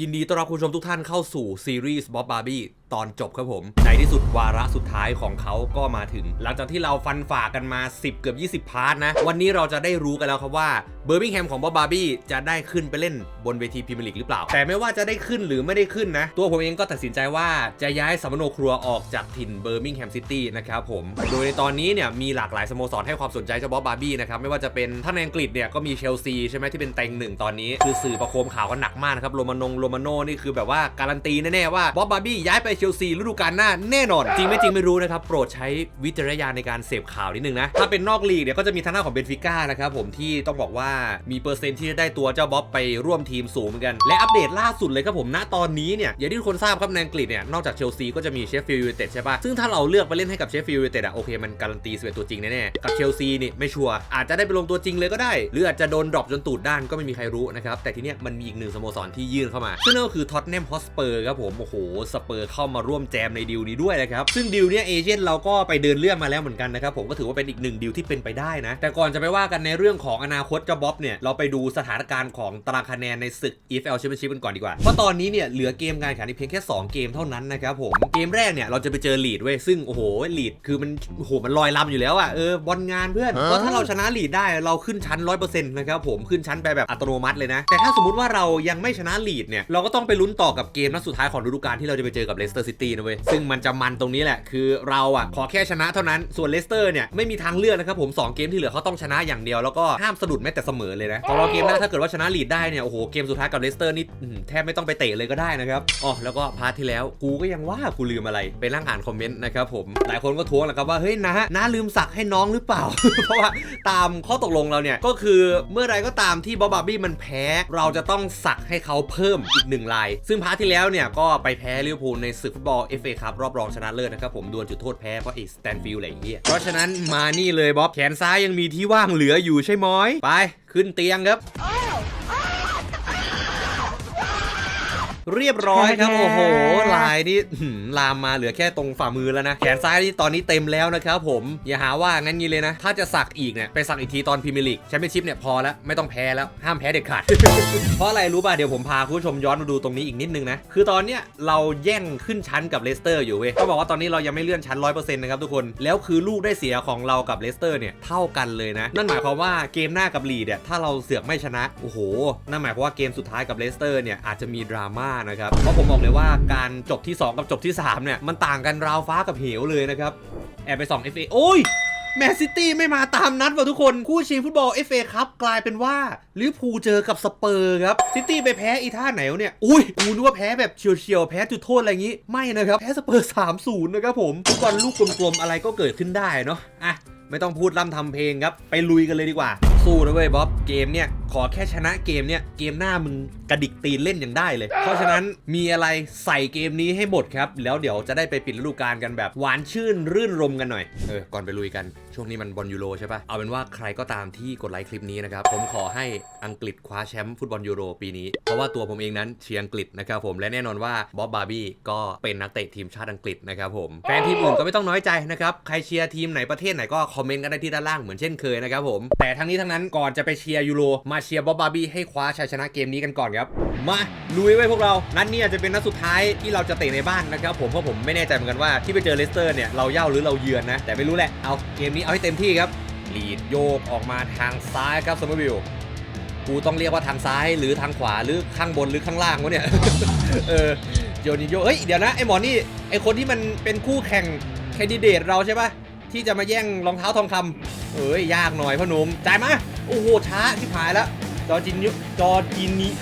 ยินดีต้อนรับคุณผู้ชมทุกท่านเข้าสู่ซีรีส์บ๊อบบาร์บี้ตอนจบครับผม ในที่สุดวาระสุดท้ายของเขาก็มาถึง หลังจากที่เราฟันฝ่ากันมา 10 เกือบ 20 พาร์ทนะ วันนี้เราจะได้รู้กันแล้วครับว่าเบอร์มิงแฮมของบ๊อบบาร์บี้จะได้ขึ้นไปเล่นบนเวทีพรีเมียร์ลีกหรือเปล่า แต่ไม่ว่าจะได้ขึ้นหรือไม่ได้ขึ้นนะ ตัวผมเองก็ตัดสินใจว่าจะย้ายสัมโนครัวออกจากถิ่นเบอร์มิงแฮมซิตี้นะครับผม โดยในตอนนี้เนี่ยมีหลากหลายสโมสรให้ความสนใจเจ้าบอบบาร์บี้นะครับไม่ว่าจะเป็นถ้านอังกฤษเนี่ยก็มีเชลซีใช่ไหมที่เป็นเต็งหนึ่งตอนนี้คือสื่อประโคมข่าวกันหนักมากนะครับโรมานงโรมาโนนี่คือแบบว่าการันตีแน่ๆว่าบ๊อบบาร์บี้ย้ายไปเชลซีฤดูกาลหน้าแน่นอน จริงไม่จริงไม่รู้นะครับ โปรดใช้วิจารณญาณในการเสพข่าวนิดนึงนะ ถ้าเป็นนอกลีกเนี่ยก็จะมีทางด้านของเบนฟิก้านะครับผมที่ต้องบอกว่ามีเปอร์เซ็นต์ที่จะได้ตัวเจ้าบ๊อบไปร่วมทีมสูงเหมือนกัน และอัปเดตล่าสุดเลยครับผมณตอนนี้เนี่ยอย่างที่ทุกคนทราบครับในอังกฤษเนี่ยนอกจากเชลซีก็จะมีเชฟฟิลด์ยูไนเต็ดใช่ปะซึ่งถ้าเราเลือกไปเล่นให้กับเชฟฟิลด์ยูไนเต็ดอะโอเคมันการันตี11ตัวจริงแน่ๆกับเชลซีนี่ไม่ชัวร์อาจจะได้ไปลงตัวจริงเลยก็ได้ หรืออาจจะโดนดรอปจนตูดด้านก็ไม่มีใครรู้นะครับแต่ทีเนี้ยมันมีอีกหนึ่งสโมสรที่ยื่นเข้ามาซึ่งนั่นก็คือท็อตแนมฮอสเปอร์ครับผมโอ้โหสเปอร์เข้ามาร่วมแจมในดีลนี้ด้วยนะครับซึ่งดีลเนี้ยเอเจนต์เราก็ไปเดินเรื่องมาแล้วเหมือนกันนะครับผมก็ถือว่าเป็นอีกหนึ่งดีลที่เป็นไปได้นะ แต่ก่อนจะไปว่ากันในเรื่องของอนาคตเจ้าบ๊อบเนี่ยเราไปดูสถานการณ์ของตารางคะแนนในศึก EFL Championship กันก่อนดีกว่าเพราะตอนนี้เนี่ยเหลือเกมการแข่งขันอีกเพียงแค่ 2 เกมเท่านั้นนะครับผมเกมแรกเนี่ยเราจะไปเจอลีดเว้ยซึ่งโอ้โหลีดคือมันโอ้โหมันลอยลำอยู่แล้วอะเออบอลงานเพื่อนเพราะถ้าเราชนะลีดได้เราขึ้นชั้น100%นะครับผมขึ้นชั้นไปแบบอัตโนมัติเลยนะแต่ถ้าสมมติว่าเรายังไม่ชนะลีดเนี่ยเราก็ต้องไปลุ้นต่อกับเกมนัดสุดท้ายของฤดูกาลที่เราจะไปเจอกับเลสเตอร์ซิตี้นะเว้ย ซึ่งมันจะมันตรงนี้แหละ คือเราอะขอแค่ชนะเท่านั้น ส่วนเลสเตอร์เนี่ยไม่มีทางเลือกนะครับผมสองเกมที่เหลือเขาต้องชนะอย่างเดียว แล้วก็ห้ามสะดุดแม้แต่เสมอเลยนะของเราเกมหน้าถ้าเกิดว่าชนะลีดได้เนี่ย โอ้โห เกมสุดท้ายกับเลสเตอร์นี่แทบไม่ต้องไปเตะเลยก็ได้นะครับ อ๋อ แล้วก็พาร์ทที่แล้วกูก็ยังว่ากูลืมอะไร ไปนั่งอ่านคอมเมนต์นะครับผม หลายคนก็ท้วงแหละครับว่า เฮ้ยนะน้าลืมสักให้น้องหรือเปล่า เพราะว่าตามข้อตกลงเราเนี่ยก็คือเมื่อไรก็ตามที่บ๊อบบ์บี้มันแพ้ เราจะต้องสักให้เขาเพิ่มอีกหนึ่งลาย ซึ่งพาร์ทที่แล้วเนี่ยก็ไปแพ้ลิเวอร์พูลในศึกฟุตบอล FA ครับรอบรองชนะเลิศนะครับผมดวลจุดโทษแพ้เพราะไอ้สแตนฟิลด์อะไรอย่างเงี้ยเพราะฉะนั้นมานี่เลยบ๊อบแขนซ้ายยังมีที่ว่างเหลืออยู่ใช่ไหมไปขึ้นเตียงครับ เรียบร้อยครับโอ้โห ลายนี่อื้อหือลามมาเหลือแค่ตรงฝ่ามือแล้วนะ แขนซ้ายนี่ตอนนี้เต็มแล้วนะครับผมอย่าหาว่างั้นงี้เลยนะ ถ้าจะสักอีกเนี่ยไปสักอีกทีตอนพรีเมียร์ลีกแชมเปี้ยนชิพเนี่ยพอแล้วไม่ต้องแพ้แล้วห้ามแพ้เด็ดขาดเพราะอะไรรู้ป่ะเดี๋ยวผมพาคุณผู้ชมย้อนมาดูตรงนี้อีกนิดนึงนะคือตอนเนี้ยเราแย่งขึ้นชั้นกับเลสเตอร์อยู่เว้ยก็บอกว่าตอนนี้เรายังไม่เลื่อนชั้น100%นะครับทุกคนแล้วคือลูกได้เสียของเรากับเลสเตอร์เนี่ยเท่ากันเลยนะ นั่นหมายความว่าเกมหน้ากับลีดเนี่ยถ้าเราเสือกไม่ชนะโอ้โหนั่นหมายความว่าเกมสุดท้ายกับเลสเตอร์เนี่ยอาจจะมีดราม่านะครับ เพราะผมบอกเลยว่าการจบที่ 2 กับจบที่ 3 เนี่ย มันต่างกันราวฟ้ากับเหวเลยนะครับ แอบไปส่อง FA โอ้ยแมนซิตี้ไม่มาตามนัดว่ะทุกคน คู่ชิงฟุตบอล FA ครับกลายเป็นว่าลิเวอร์พูลเจอกับสเปอร์ครับ ซิตี้ไปแพ้อีท่าไหนเนี่ย อุ้ยกูนึกว่าแพ้แบบเฉียวๆ แพ้จุดโทษอะไรอย่างงี้ ไม่นะครับ แพ้สเปอร์ 3-0 นะครับผมฟุตบอลลูกกลมๆ อะไรก็เกิดขึ้นได้เนาะอะ ไม่ต้องพูดล่ำทำเพลงครับ ไปลุยกันเลยดีกว่า สู้นะเว้ยบ๊อบเกมเนี่ยขอแค่ชนะเกมเนี่ยเกมหน้ามึงกระดิกตีนเล่นอย่างได้เลย เพราะฉะนั้นมีอะไรใส่เกมนี้ให้หมดครับ แล้วเดี๋ยวจะได้ไปปิดฤดูกาลกันแบบหวานชื่นรื่นรมกันหน่อยเออก่อนไปลุยกัน ช่วงนี้มันบอลยูโรใช่ปะเอาเป็นว่าใครก็ตามที่กดไลค์คลิปนี้นะครับ ผมขอให้อังกฤษคว้าแชมป์ฟุตบอลยูโรปีนี้ เพราะว่าตัวผมเองนั้นเชียร์อังกฤษนะครับผม และแน่นอนว่าบ๊อบบาร์บี้ก็เป็นนักเตะทีมชาติอังกฤษนะครับผม แฟนทีมอื่นก็ไม่ต้องน้อยใจนะครับ ใครเชียร์ทีมไหนประเทศไหนก็คอมเมนต์กันได้ที่ด้านล่างเหมือนเช่นเคยนะครับผม แต่ทั้งนี้ทั้งนั้นก่อนจะไปเชียร์ยูโรมาเชียร์บ๊อบบาร์บี้ให้คว้าชัยชนะเกมนี้กันก่อนครับ มาลุยไว้พวกเรา นัดนี้อาจจะเป็นนัดสุดท้ายที่เราจะเตะในบ้านนะครับผม เพราะผมไม่แน่ใจเหมือนกันว่าที่ไปเจอเลสเตอร์เนี่ยเราเย่าหรือเราเยือนนะ แต่ไม่รู้แหละ เอาเกมนี้เอาให้เต็มที่ครับลีดโยกออกมาทางซ้ายครับสมบิลกูต้องเรียกว่าทางซ้ายหรือทางขวาหรือข้างบนหรือข้างล่างวะเนี่ยเออโยนิโยเฮ้ยเดี๋ยวนะไอหมอนี่ไอคนที่มันเป็นคู่แข่งแคนดิเดตเราใช่ปะที่จะมาแย่งรองเท้าทองคำเอ้ยยากหน่อยพ่อหนุ่มจ่ายมาโอ้โหช้าที่หายแล้วจอจินยุจอจินนี้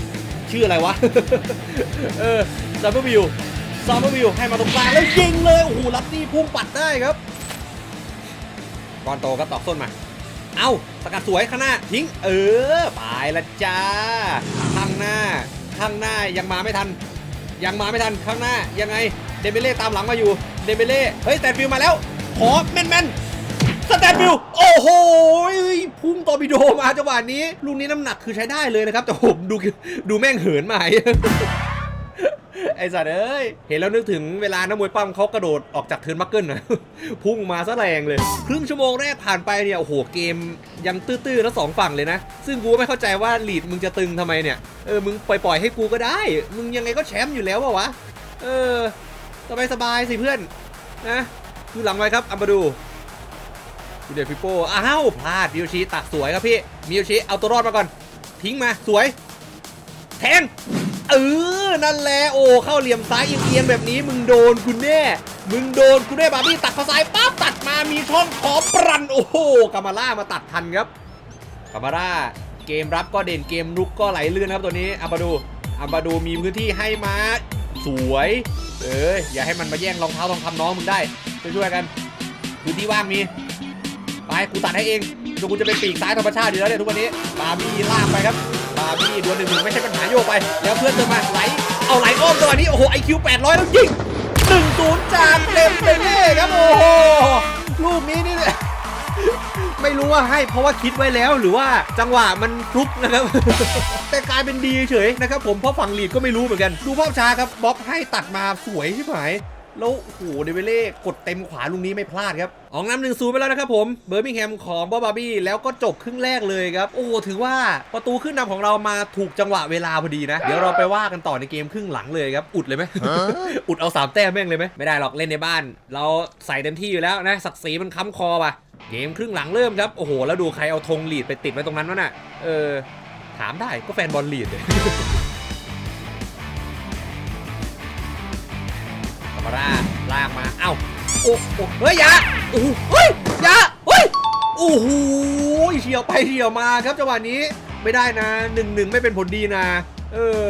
ชื่ออะไรวะเออซัมเบอร์วิวซัมเบอร์วิวให้มาตรงกลางแล้วยิงเลยโอ้โหลัตตี้พุ่งปัดได้ครับ กอนโตก็ตอกส้นมา เอาสกัดสวยข้างหน้าทิ้ง เออไปละจ้า ข้างหน้า ข้างหน้ายังมาไม่ทัน ยังมาไม่ทันข้างหน้ายังไงเดเบเล่ตามหลังมาอยู่เดเบเล่เฮ้ยสแตนฟิลมาแล้วขอแม่นแม่นๆสแตนฟิลโอ้โหพุ่งตอร์ปิโดมาจังหวะนี้ลูกนี้น้ำหนักคือใช้ได้เลยนะครับ แต่ผมดูดูแม่งเหินมา ไอสัตว์เอ้ย เห็นแล้วนึกถึงเวลานักมวยปั้มเขากระโดดออกจากเทิร์นบักเกิลนะพุ่งมาซะแรงเลย ครึ่งชั่วโมงแรกผ่านไปเนี่ย โอ้โห เกมยังตื้อๆทั้งสองฝั่งเลยนะ ซึ่งกูไม่เข้าใจว่าลีดมึงจะตึงทำไมเนี่ย เออ มึงปล่อยๆให้กูก็ได้ มึงยังไงก็แชมป์อยู่แล้ววะวะ เออสบายๆสิเพื่อนนะดูหลังไว้ครับอัมบาดูดูเดฟิโป้อ้าวพลาดมิโยชิตักสวยครับพี่มิโยชิเอาตัวรอดมาก่อน ทิ้งมาสวย แทง เออ นั่นแหละ โอ้ เข้าเหลี่ยมซ้ายเอียงๆแบบนี้ มึงโดนคุณแน่ มึงโดนคุณแน่บาร์บี้ตัดเข้าซ้ายปั๊บตัดมามีช่องขอปรัน โอ้โหกามาล่ามาตัดทันครับกามาล่าเกมรับก็เด่นเกมรุกก็ไหลลื่นครับตัวนี้อัมบาดูอัมบาดูมีพื้นที่ให้มาสวย เอออย่าให้มันมาแย่งรองเท้าทองคำน้องมึงได้ช่วยๆกันพื้นที่ว่างมีไปกูตัดให้เองเดี๋ยวกูจะเป็นปีกซ้ายธรรมชาติอยู่แล้วเนี่ยทุกวันนี้บาร์บี้ลากไปครับ บี้ดวลหนึ่งหนึ่งไม่ใช่ปัญหาโยกไป แล้วเพื่อนเติมมาไหล เอาไหลอ้อมจังหวะนี้ โอ้โหไอคิวแปดร้อยแล้วยิงหนึ่งศูนย์จากเต็มเปเล่ครับ โอ้โหลูกนี้นี่เนี่ยไม่รู้ว่าให้เพราะว่าคิดไว้แล้วหรือว่าจังหวะมันฟลุกนะครับ แต่กลายเป็นดีเฉยนะครับผมเพราะฝั่งลีดก็ไม่รู้เหมือนกัน ดูภาพช้าครับบ๊อบให้ตัดมาสวยใช่ไหม แล้วโอ้โหเดวิเล่กดเต็มขวาลุงนี้ไม่พลาดครับออกนำหนึ่งศูนย์ไปแล้วนะครับผมเบอร์มิงแฮมของบ๊อบบาร์บี้แล้วก็จบครึ่งแรกเลยครับ โอ้โหถือว่าประตูขึ้นนำของเรามาถูกจังหวะเวลาพอดีนะ เดี๋ยวเราไปว่ากันต่อในเกมครึ่งหลังเลยครับ อุดเลยไหมอุดเอาสามแต้มแม่งเลยไหมไม่ได้หรอกเล่นในบ้าน เราใส่เต็มที่อยู่แล้วนะศักดิ์ศรีมันค้ำคอป่ะเกมครึ่งหลังเริ่มครับโอ้โหแล้วดูใครเอาธงลีดไปติดไว้ตรงนั้นวะน่ะเออถามได้ก็แฟนบอลลีดเลย ธรรมราลากมาเอ้าโอ้โอ้เฮ้ยยาโอ้โหเฮ้ยยาเฮ้ยโอ้โหเฉียวไปเฉียวมาครับจังหวะนี้ไม่ได้นะหนึ่งหนึ่งไม่เป็นผลดีนะ เออ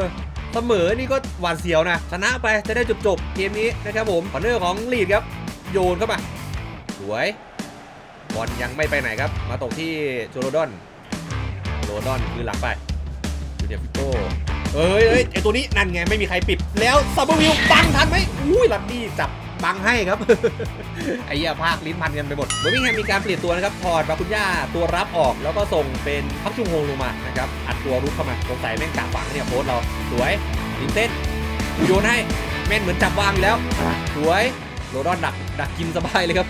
เสมอนี่ก็หวาดเสียวนะชนะไปจะได้จบจบๆเกมนี้นะครับผมคอนเนอร์ของลีดครับ โยนเข้ามาสวยบอลยังไม่ไปไหนครับ มาตกที่โจโรดอนโจโรดอนคือหลังไปดูเดียฟิโก้ เอ้ยเอ้ยไอตัวนี้นั่นไงไม่มีใครปิด แล้วซับเบอร์วิวบังทันไหมอุ้ยลัดดี้จับบังให้ครับ ไอ้เหี้ยภาคลิ้นพันกันไปหมดเบอร์มิงแฮมมีการเปลี่ยนตัวนะครับถอดบาคุย่าตัวรับออกแล้วก็ส่งเป็นพักชุงโฮงลงมานะครับอัดตัวรุกเข้ามาสงสัยแม่งกะฝังเนี่ยโค้ชเราสวยลินเต้นโยนให้แม่นเหมือนจับวางอยู่แล้วสวยโรดอนดักดักกินสบายเลยครับ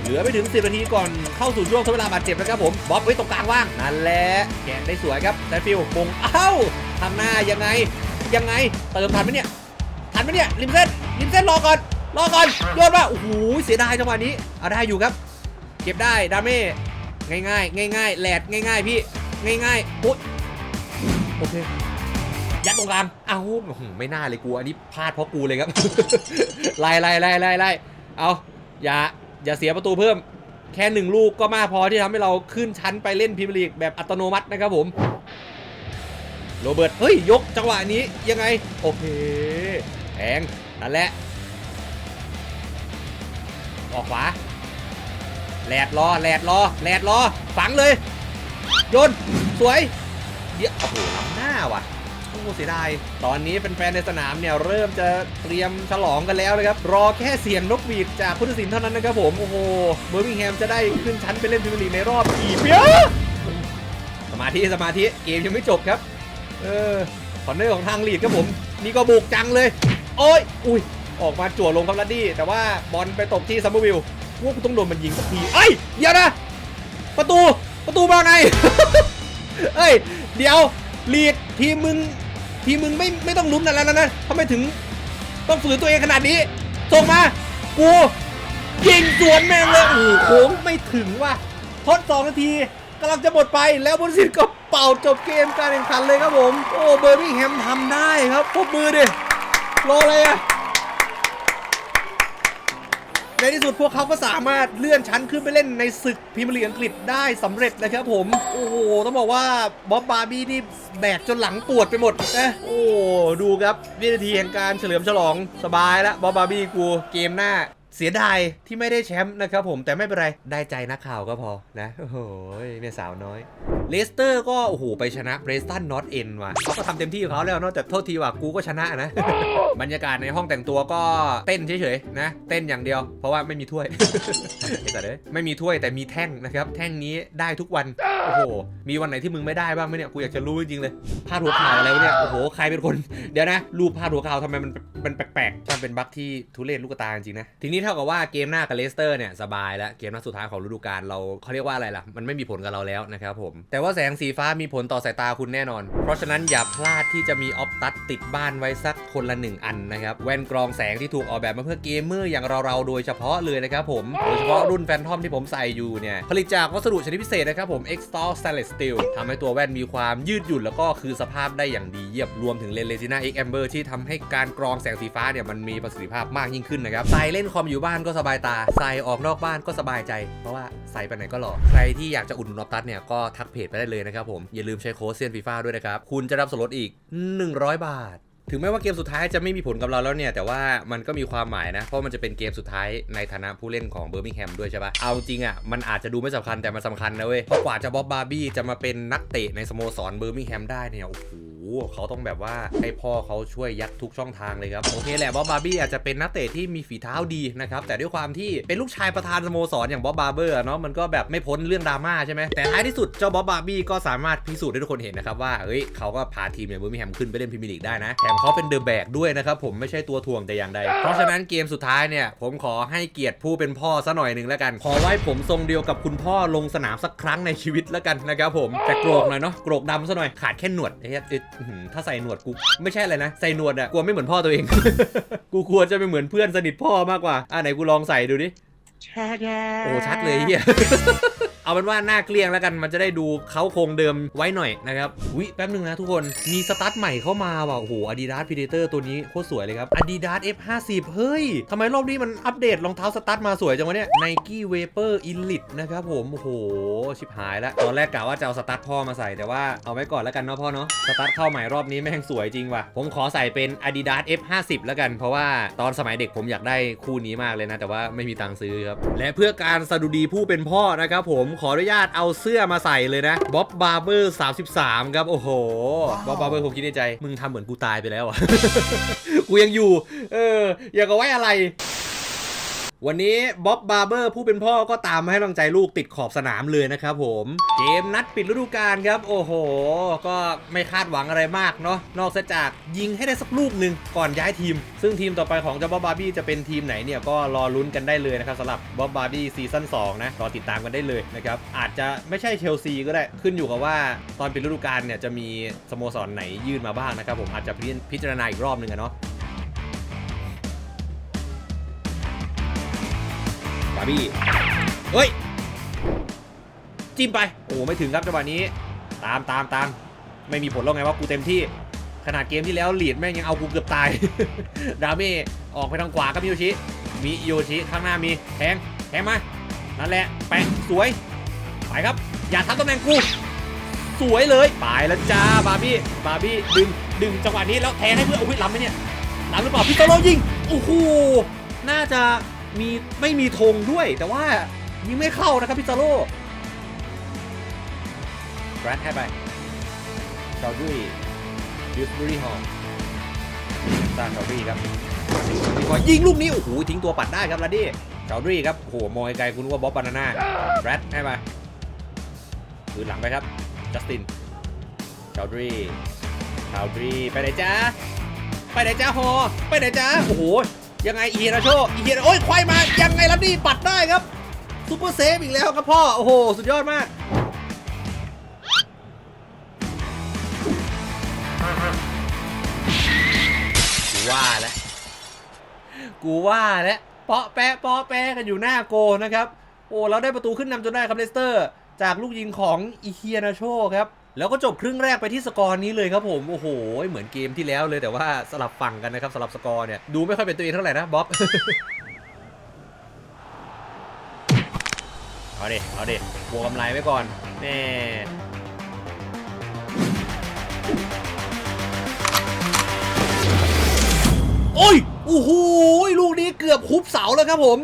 เหลือไม่ถึง 10 นาทีก่อนเข้าสู่ช่วงทดเวลาบาดเจ็บนะครับผม บ๊อบไว้ตรงกลางว่าง นั่นแหละ แกะได้สวยครับแซนฟิลมงเอ้า ทำหน้ายังไงยังไงเติมทันไหมเนี่ยทันไหมเนี่ยริมเส้นริมเส้นรอก่อนรอก่อนโยนมาโอ้โหเสียดายจังหวะนี้เอาได้อยู่ครับ เก็บได้ดาเม่ง่ายๆง่ายๆแหลดง่ายๆพี่ง่ายๆปุ๊บโอเคยัดตรงกลางเอ้าอื้อหือไม่น่าเลยกูอันนี้พลาดเพราะกูเลยครับไล่ไล่ไล่ไล่ไล่เอาอย่าอย่าเสียประตูเพิ่มแค่หนึ่งลูกก็มากพอที่ทำให้เราขึ้นชั้นไปเล่นพรีเมียร์ลีกแบบอัตโนมัตินะครับผม โรเบิร์ต เฮ้ย ยกจังหวะนี้ยังไง โอเคแทงนั่นแหละ ออกขวาแหลดรอแหลดรอแหลดรอฝังเลย โยน สวย เดี๋ยว โอ้โหล้ำหน้าว่ะโอ้เสียดาย ตอนนี้แฟนๆในสนามเนี่ย เริ่มจะเตรียมฉลองกันแล้วนะครับ รอแค่เสียงนกหวีดจากผู้ตัดสินเท่านั้นนะครับผม โอ้โหเบอร์มิงแฮมจะได้ขึ้นชั้นไปเล่นพรีเมียร์ลีกในรอบกี่ปีสมาธิสมาธิเกมยังไม่จบครับ เออคอนเนอร์ของทางลีดครับผม นี่ก็บุกจังเลย โอ้ย อุ้ย ออกมาจั่วลงครับลัดดี้ แต่ว่าบอลไปตกที่ซัมเมอร์วิลว่ากูต้องโดนมันยิงสักทีเอ้ย เดี๋ยวนะ ประตู ประตูมาไง เอ้ย เดี๋ยวลีดทีมมึง ทีมมึงไม่ไม่ต้องลุ้นอะไรแล้วนะทำไมถึง ต้องฝืนตัวเองขนาดนี้ ส่งมา กูยิงสวนแม่งเลยโอ้โหโค้งไม่ถึงว่ะทดสองนาที กำลังจะหมดไปแล้วบริสิทธิ์ก็เป่าจบเกมการแข่งขันเลยครับผม โอ้เบอร์มิงแฮมทำได้ครับพบมือดิรออะไรอะในที่สุดพวกเขาก็สามารถเลื่อนชั้นขึ้นไปเล่นในศึกพรีเมียร์ลีกอังกฤษได้สำเร็จนะครับผม โอ้โห ต้องบอกว่าบ๊อบบาร์บี้นี่แบกจนหลังปวดไปหมดนะโอ้ ดูครับวินาทีแห่งการเฉลิมฉลองสบายแล้วบ๊อบบาร์บี้กูเกมหน้า เสียดายที่ไม่ได้แชมป์นะครับผมแต่ไม่เป็นไรได้ใจนักข่าวก็พอนะโอ้โหเนี่ยสาวน้อย เลสเตอร์ก็โอ้โหไปชนะเบรสตันนอตเอ็นว่ะเขาก็ทำเต็มที่ของเขาแล้วเนาะแต่โทษทีว่ากูก็ชนะนะบรรยากาศในห้องแต่งตัวก็เต้นเฉยๆนะ เต้นอย่างเดียว เพราะว่าไม่มีถ้วยไอ้สัตว์เอ้ยไม่มีถ้วยแต่มีแท่งนะครับ แท่งนี้ได้ทุกวันโอ้โหมีวันไหนที่มึงไม่ได้บ้างไหมเนี่ยกูอยากจะรู้จริงๆเลยพาดหัวข่าวอะไรวะเนี่ยโอ้โหใครเป็นคนเดี๋ยวนะรูปพาดหัวข่าวทำไมมันมันแปลกๆมันเป็นบั๊กที่ทุเรศลูกตาจริงนะทีนี้เท่ากับว่าเกมหน้ากับเลสเตอร์เนี่ยสบายแล้วเกมนัดสุดท้ายของฤดูกาลเราเขาเรียกว่าอะไรล่ะมันไม่มีผลกับเราแล้วนะครับผมแแต่ว่าแสงสีฟ้ามีผลต่อสายตาคุณแน่นอน เพราะฉะนั้นอย่าพลาดที่จะมีออฟตัดติดบ้านไว้สักคนละหนึ่งอันนะครับ แว่นกรองแสงที่ถูกออกแบบมาเพื่อเกมเมอร์อย่างเราๆโดยเฉพาะเลยนะครับผม โดยเฉพาะรุ่นแฟนทอมที่ผมใส่อยู่เนี่ย ผลิตจากวัสดุชนิดพิเศษนะครับผม Extol Stainless Steel ทำให้ตัวแว่นมีความยืดหยุ่นแล้วก็คือสภาพได้อย่างดีเยี่ยมรวมถึงเลนส์ Retina X Amber ที่ทำให้การกรองแสงสีฟ้าเนี่ยมันมีประสิทธิภาพมากยิ่งขึ้นนะครับใส่เล่นคอมอยู่บ้านก็สบายตาใส่ออกนอกบ้านก็สบายใจ เพราะว่าใส่ไปไหนก็หล่อใครที่อยากจะอุดหนุนนอปตัสเนี่ยก็ทักเพจไปได้เลยนะครับผมอย่าลืมใช้โค้ดเซียนฟีฟ่าด้วยนะครับคุณจะรับส่วนลดอีก 100 บาทถึงแม้ว่าเกมสุดท้ายจะไม่มีผลกับเราแล้วเนี่ย แต่ว่ามันก็มีความหมายนะ เพราะมันจะเป็นเกมสุดท้ายในฐานะผู้เล่นของเบอร์มิงแฮมด้วยใช่ปะเอาจริงอะ มันอาจจะดูไม่สำคัญแต่มันสำคัญนะเว้ยเพราะกว่าจะบ๊อบบาร์บี้จะมาเป็นนักเตะในสโมสรเบอร์มิงแฮมได้เนี่ยโอ้โห เขาต้องแบบว่าให้พ่อเขาช่วยยัดทุกช่องทางเลยครับโอเคแหละบ๊อบบาร์บี้อาจจะเป็นนักเตะที่มีฝีเท้าดีนะครับแต่ด้วยความที่เป็นลูกชายประธานสโมสรอย่างบ๊อบบาร์เบอร์เนาะมันก็แบบไม่พ้นเรื่องดราม่าใช่ไหมแต่ท้ายที่สุดเจ้าบ๊อบบาร์บี้ก็สามารถพิสูจน์ให้ทุกคนเห็นนะครับว่าเฮ้ยเขาก็พาทีมอย่างเบอร์มิแฮมขึ้นไปเล่นพรีเมียร์ลีกได้นะแถมเขาเป็นเดอะแบกด้วยนะครับผมไม่ใช่ตัวถ่วงแต่อย่างใด เพราะฉะนั้นเกมสุดท้ายเนี่ยผมขอให้เกียรติผู้เป็นพ่อซะหน่อยหนึ่งแล้วกัน ขอไว้ผมทรงเดียวกับคุณพ่อลงสนามสักครั้งในชีวิตแล้วกันนะครับผมแต่โกรกหน่อยเนาะโกรกดำซะหน่อยขาดแค่หนวดเหี้ยถ้าใส่หนวดกูไม่ใช่อะไรนะ ใส่หนวดอะกลัวไม่เหมือนพ่อตัวเอง กูกลัวจะไปเหมือนเพื่อนสนิทพ่อมากกว่าอะไหนกูลองใส่ดูดิโอ้ชัดเลยเฮีย เอาเป็นว่าหน้าเกลี้ยงแล้วกันมันจะได้ดูเขาโครงเดิมไว้หน่อยนะครับวิแป๊บนึงนะทุกคนมีสตาร์ทใหม่เข้ามาว่ะโอ้โห Adidas Predator ตัวนี้โคตรสวยเลยครับ Adidas F50 เฮ้ยทำไมรอบนี้มันอัปเดตรองเท้าสตาร์ทมาสวยจังวะเนี่ย Nike Vapor Elite นะครับผม โอ้โห ชิบหายแล้ว ตอนแรกกะว่าจะเอาสตาร์ทพ่อมาใส่แต่ว่าเอาไว้ก่อนแล้วกันเนาะพ่อเนาะสตาร์ทเข้าใหม่รอบนี้แม่งสวยจริงว่ะ ผมขอใส่เป็น Adidas F50 แล้วกัน เพราะว่าตอนสมัยเด็กผมอยากได้คู่นี้มากเลยนะ แต่ว่าไม่มีตังค์ซื้อครับและเพื่อการสะดุดีผู้เป็นพ่อนะครับผมขออนุญาตเอาเสื้อมาใส่เลยนะบ๊อบบาร์เบอร์33 ครับ โอ้โหบ๊อบบาร์เบอร์คงคิดในใจ มึงทำเหมือนกูตายไปแล้วอะ กูยังอยู่ เออ อยากเอาไว้อะไร วันนี้บ๊อบบาร์เบอร์ผู้เป็นพ่อก็ตามมาให้กำลังใจลูกติดขอบสนามเลยนะครับผม เกมนัดปิดฤดูกาลครับ โอ้โห ก็ไม่คาดหวังอะไรมากเนาะนอกจากยิงให้ได้สักลูกหนึ่งก่อนย้ายทีม ซึ่งทีมต่อไปของเจ้าบ๊อบบาร์บี้จะเป็นทีมไหนเนี่ยก็รอลุ้นกันได้เลยนะครับสำหรับบ๊อบบาร์บี้ซีซั่น2นะรอติดตามกันได้เลยนะครับอาจจะไม่ใช่เชลซีก็ได้ขึ้นอยู่กับว่าตอนปิดฤดูกาลเนี่ยจะมีสโมสรไหนยื่นมาบ้างนะครับผมอาจจะพิจารณาอีกรอบหนึ่งอะเนาะ บาร์บี้เฮ้ย จิ้มไป โอ้ไม่ถึงครับจังหวะนี้ ตามตามตามไม่มีผลแล้วไงว่ากูเต็มที่ ขนาดเกมที่แล้วลีดแม่งยังเอากูเกือบตาย ดาเม่ออกไปทางขวากับมิโยชิ มิโยชิข้างหน้ามีแทงแทงมา นั่นแหละ แปะสวย ไปครับ อย่าทับตำแหน่งกู สวยเลย ไปแล้วจ้าบาร์บี้ บาร์บี้ ดึง ดึงจังหวะนี้แล้วแทงให้เพื่อนโอ้ยล้ำไหมเนี่ยล้ำหรือเปล่าพี่โตโรยิง โอ้โห น่าจะ มีไม่มีธงด้วย แต่ว่ายิงไม่เข้านะครับพี่ซาโร่แบรดให้ไปชาวดุยยูสบุรีฮอลซานชาวดุยครับพอยิงลูกนี้ โอ้โห ทิ้งตัวปัดได้ครับลาดี้ชาวดุยครับโหมองไกลคุณว่าบ๊อบบานาน่าแบรดให้ไปคืนหลังไปครับ จัสตินชาวดุยชาวดุยไปไหนจ้าไปไหนจ้าฮอไปไหนจ้าโอ้โห ยังไงอีเฮนาโชอีเฮนาโอ้ยควายมายังไงลัดดี้ปัดได้ครับซูเปอร์เซฟอีกแล้วครับพ่อ โอ้โห สุดยอดมากกูว่าแล้วกูว่าแล้วเปาะแปะเปาะแปะกันอยู่หน้าโกนะครับ โอ้เราได้ประตูขึ้นนำจนได้ครับเลสเตอร์ จากลูกยิงของอีเฮียนาโชครับ แล้วก็จบครึ่งแรกไปที่สกอร์นี้เลยครับผมโอ้โห เหมือนเกมที่แล้วเลยแต่ว่าสลับฝั่งกันนะครับสลับสกอร์เนี่ยดูไม่ค่อยเป็นตัวเองเท่าไหร่นะบ๊อบเอาเดิเอาเดิบวกกำไรไว้ก่อนแน่โอ้ยโอ้โหลูกนี้เกือบคุบเสาแล้วครับผม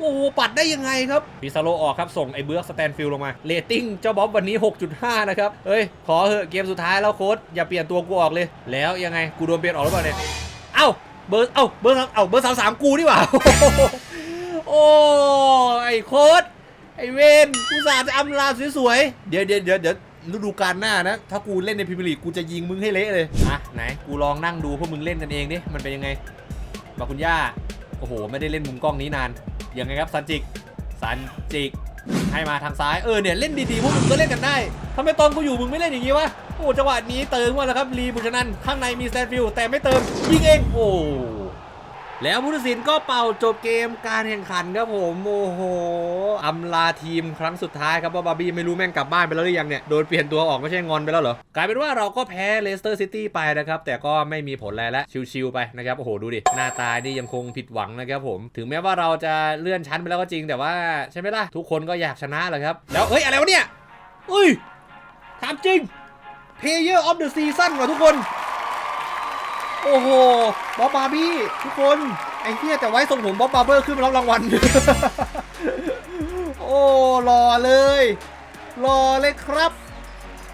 โอ้โหปัดได้ยังไงครับพิซาโลออกครับ ส่งไอ้เบิร์กสแตนฟิลลงมาเรตติ้งเจ้าบ๊อบวันนี้ 6.5 นะครับ เฮ้ย ขอเหอะเกมสุดท้ายแล้วโค้ดอย่าเปลี่ยนตัวกูออกเลย แล้วยังไงกูโดนเปลี่ยนออกหรือเปล่าเนี่ย เอ้าเบอร์เอ้าเบอร์สามเอ้าเบอร์สามสามกูนี่หว่า โอ้ไอ้โค้ดไอ้เวนกูสาห์จะอำลาสวยๆ เดี๋ยวเดี๋ยวเดี๋ยวเดี๋ยวฤดูกาลหน้านะ ถ้ากูเล่นในพรีเมียร์ลีกกูจะยิงมึงให้เละเลยอะไหนกูลองนั่งดูพวกมึงเล่นกันเองดิมันเป็นยังไงบอกคุณย่าโอ้โห ไม่ได้เล่นมุมกล้องนี้นาน ยังไงครับซันจิกซันจิกให้มาทางซ้ายเออเนี่ยเล่นดีๆพวกมึงก็เล่นกันได้ทำไมตอนกูอยู่มึงไม่เล่นอย่างงี้วะโอ้จังหวะนี้เติมมาแล้วครับรีบุชนันข้างในมีแซนฟิลแต่ไม่เติมยิงเองโอ้ แล้วผู้ตัดสินก็เป่าจบเกมการแข่งขันครับผมโอ้โหอำลาทีมครั้งสุดท้ายครับว่าบาร์บี้ไม่รู้แม่งกลับบ้านไปแล้วหรือยังเนี่ย โดนเปลี่ยนตัวออกไม่ใช่งอนไปแล้วเหรอ กลายเป็นว่าเราก็แพ้เลสเตอร์ซิตี้ไปนะครับ แต่ก็ไม่มีผลอะไรแล้วชิวๆไปนะครับ โอ้โห ดูดิ หน้าตานี่ยังคงผิดหวังนะครับผม ถึงแม้ว่าเราจะเลื่อนชั้นไปแล้วก็จริงแต่ว่าใช่ไหมล่ะทุกคนก็อยากชนะแหละครับแล้วเฮ้ยอะไรวะเนี่ยเฮ้ยถามจริง Player of the Season ว่ะทุกคน โอ้โหบ๊อบบาร์บี้ทุกคนไอ้เหี้ยแต่ไว้ทรงผมบ๊อบบาร์เบอร์ขึ้นมารับรางวัล โอ้รอเลยรอเลยครับ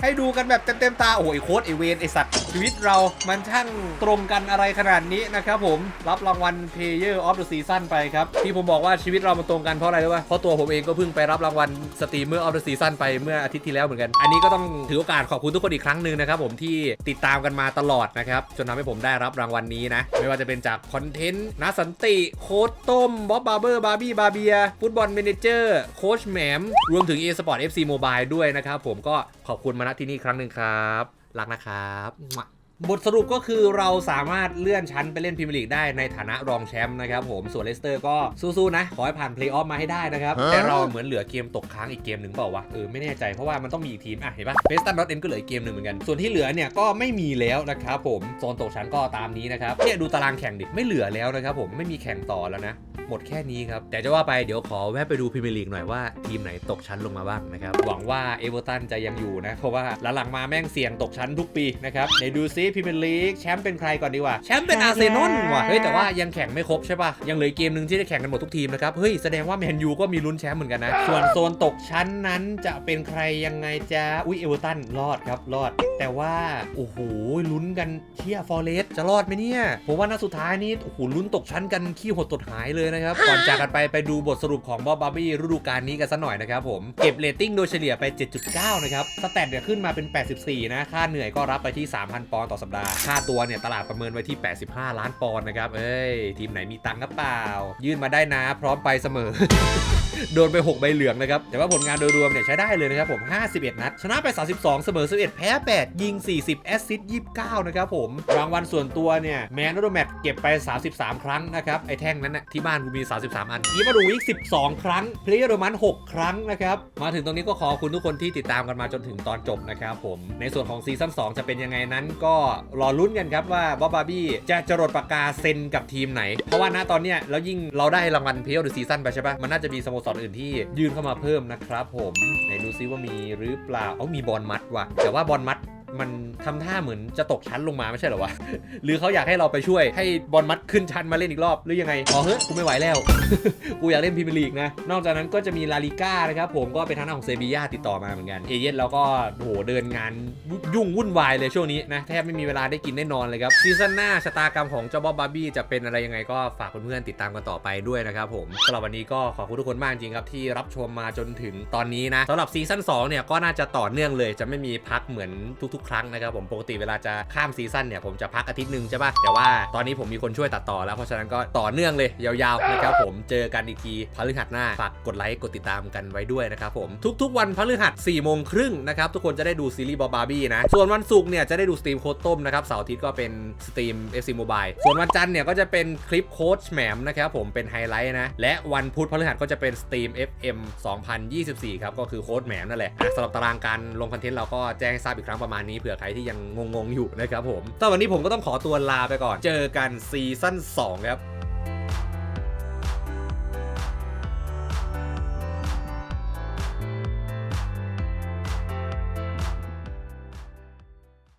ให้ดูกันแบบเต็มๆตา โอ้ยโค้ดไอเวนไอสัตว์ ชีวิตเรามันช่างตรงกันอะไรขนาดนี้นะครับผมรับรางวัล Player of the Season ไปครับ ที่ผมบอกว่าชีวิตเรามันตรงกันเพราะอะไรรู้ป่ะเพราะตัวผมเองก็เพิ่งไปรับรางวัล Streamer of the Season ไปเมื่ออาทิตย์ที่แล้วเหมือนกัน อันนี้ก็ต้องถือโอกาสขอบคุณทุกคนอีกครั้งหนึ่งนะครับผมที่ติดตามกันมาตลอดนะครับจนทำให้ผมได้รับรางวัลนี้นะ ไม่ว่าจะเป็นจากคอนเทนต์นัสันติโค้ดต้มบ๊อบบาร์เบอร์บาร์บี้บาเบียฟุตบอลเมนเจอร์โค้ชแหมมรวมถึง e Sport FC Mobile ด้วยนะครับผมก็ขอบคุณมาณที่นี่ครั้งหนึ่งครับ รักนะครับ บทสรุปก็คือเราสามารถเลื่อนชั้นไปเล่นพรีเมียร์ลีกได้ในฐานะรองแชมป์นะครับผม ส่วนเลสเตอร์ก็สู้ๆนะ ขอให้ผ่านเพลย์ออฟมาให้ได้นะครับ แต่เราเหมือนเหลือเกมตกค้างอีกเกมหนึ่งเปล่าวะ เออ ไม่แน่ใจเพราะว่ามันต้องมีอีกทีม อะ เห็นปะเฟสตันดอทเอ็นก็เหลืออีกเกมหนึ่งเหมือนกัน ส่วนที่เหลือเนี่ยก็ไม่มีแล้วนะครับผม โซนตกชั้นก็ตามนี้นะครับเนี่ยดูตารางแข่งดิ ไม่เหลือแล้วนะครับผม ไม่มีแข่งต่อแล้วนะหมดแค่นี้ครับ แต่จะว่าไปเดี๋ยวขอแวะไปดูพรีเมียร์ลีกหน่อยว่าทีมไหนตกชั้นลงมาบ้างนะครับหวังว่าเอเวอร์ตันจะยังอยู่นะเพราะว่าหลังๆมาแม่งเสี่ยงตกชั้นทุกปีนะครับไหนดูซิพรีเมียร์ลีกแชมป์เป็นใครก่อนดีกว่าแชมป์เป็นอาร์เซนอลว่ะเฮ้ยแต่ว่ายังแข่งไม่ครบใช่ป่ะยังเหลืออกเกมหนึ่งที่จะแข่งกันหมดทุกทีมนะครับเฮ้ยแสดงว่าแมนยูก็มีลุ้นแชมป์เหมือนกันนะส่วนโซนตกชั้นนั้นจะเป็นใครยังไงจ้าอุ้ยเอเวอร์ตันรอดครับรอด แต่ว่าโอ้โหลุ้นกันเชี่ยฟอเรสจะรอดไหมเนี่ยผมว่านัดสุดท้ายนี้โอ้โหลุ้นตกชั้นกันขี้หดตดหายเลยนะครับก่อนจากกันไปไปดูบทสรุปของบอบบาร์บี้ฤดูกาลนี้กันสักหน่อยนะครับผมเก็บเรตติ้งโดยเฉลี่ยไป 7.9 นะครับสแตทเนี่ยขึ้นมาเป็น 84 นะค่าเหนื่อยก็รับไปที่ 3,000 ปอนด์ต่อสัปดาห์ ค่าตัวเนี่ยตลาดประเมินไว้ที่ 85 ล้านปอนด์นะครับ เอ้ย ทีมไหนมีตังค์ก็เปล่า ยื่นมาได้นะ พร้อมไปเสมอ โดนไป 6 ใบเหลืองนะครับ แต่ว่าผลงานโดยรวมเนี่ยใช้ได้เลยนะครับผม 51 นัด ชนะไป 32 เสมอ 11 แพ้ 8 ยิง 40 แอสซิสต์29 นะครับผม รางวัลส่วนตัวเนี่ย แมนโดแมตเก็บไป 33 ครั้งนะครับ ไอ้แท่งนั้นนะที่บ้านกูมี 33 อันยีมาดูวิก12 ครั้งเพลย์โรมัน6 ครั้งนะครับ มาถึงตรงนี้ก็ขอบคุณทุกคนที่ติดตามกันมาจนถึงตอนจบนะครับผม ในส่วนของซีซั่น2จะเป็นยังไงนั้น ก็รอลุ้นกันครับว่าบ๊อบบาร์บี้จะจรดปากกาเซ็นกับทีมไหน เพราะว่าณตอนเนี้ยแล้วยิ่งเราได้รางวัลเพลย์หรือซีซั่นไปใช่ปะมันน่าจะมีสโมสรอื่นที่ยื่นเข้ามาเพิ่มนะครับผมไหนดูซิว่ามีหรือเปล่า เอามีบอลมัดว่ะ แต่ว่าบอลมัด มันทำท่าเหมือนจะตกชั้นลงมาไม่ใช่เหรอวะ หรือเขาอยากให้เราไปช่วยให้บอลมัดขึ้นชั้นมาเล่นอีกรอบหรือยังไง อ๋อเฮ้ยกูไม่ไหวแล้ว กูอยากเล่นพรีเมียร์ลีกนะ นอกจากนั้นก็จะมีลาลิก้านะครับผมก็เป็นทางด้านของเซบีย่าติดต่อมาเหมือนกัน เอเย่นเราก็โอ้โหเดินงานยุ่งวุ่นวายเลยช่วงนี้นะแทบไม่มีเวลาได้กินได้นอนเลยครับซีซั่นหน้าชะตากรรมของเจ้าบ๊อบบาร์บี้จะเป็นอะไรยังไงก็ฝากเพื่อนๆติดตามกันต่อไปด้วยนะครับผมสำหรับวันนี้ก็ขอบคุณทุกคนมากจริงครับที่รับชมมาจนถึงตอนนี้นะสำหรับซีซั่น2เนี่ยก็น่าจะต่อเนื่องเลยจะไม่มีพักเหมือนทุกๆครั้งนะครับผมปกติเวลาจะข้ามซีซั่นเนี่ยผมจะพักอาทิตย์หนึ่งใช่ปะแต่ว่าตอนนี้ผมมีคนช่วยตัดต่อแล้ว เพราะฉะนั้นก็ต่อเนื่องเลยยาวๆนะครับผมเจอกันอีกทีพฤหัสหน้าฝากกดไลค์กดติดตามกันไว้ด้วยนะครับผมทุกๆ วันพฤหัส4โมงครึ่งนะครับทุกคนจะได้ดูซีรีส์บอบาร์บี้นะส่วนวันศุกร์เนี่ยจะได้ดูสตรีมโค้ดต้มนะครับเสาร์อาทิตย์ก็เป็นสตรีม FC Mobile ส่วนวันจันทร์เนี่ยก็จะเป็นคลิปโค้ชแหมมนะครับผมเป็นไฮไลท์นะและวันพุธพฤหัสก็จะเป็นสตรีม FM 2024 ครับก็คือโค้ชแหมมนั่นแหละสำหรับตารางการลงคอนเทนต์เราก็แจ้งให้ทราบอีกครั้งประมาณนี้เผื่อใครที่ยังงงๆอยู่นะครับผมแต่วันนี้ผมก็ต้องขอตัวลาไปก่อน เจอกันซีซั่น2ครับ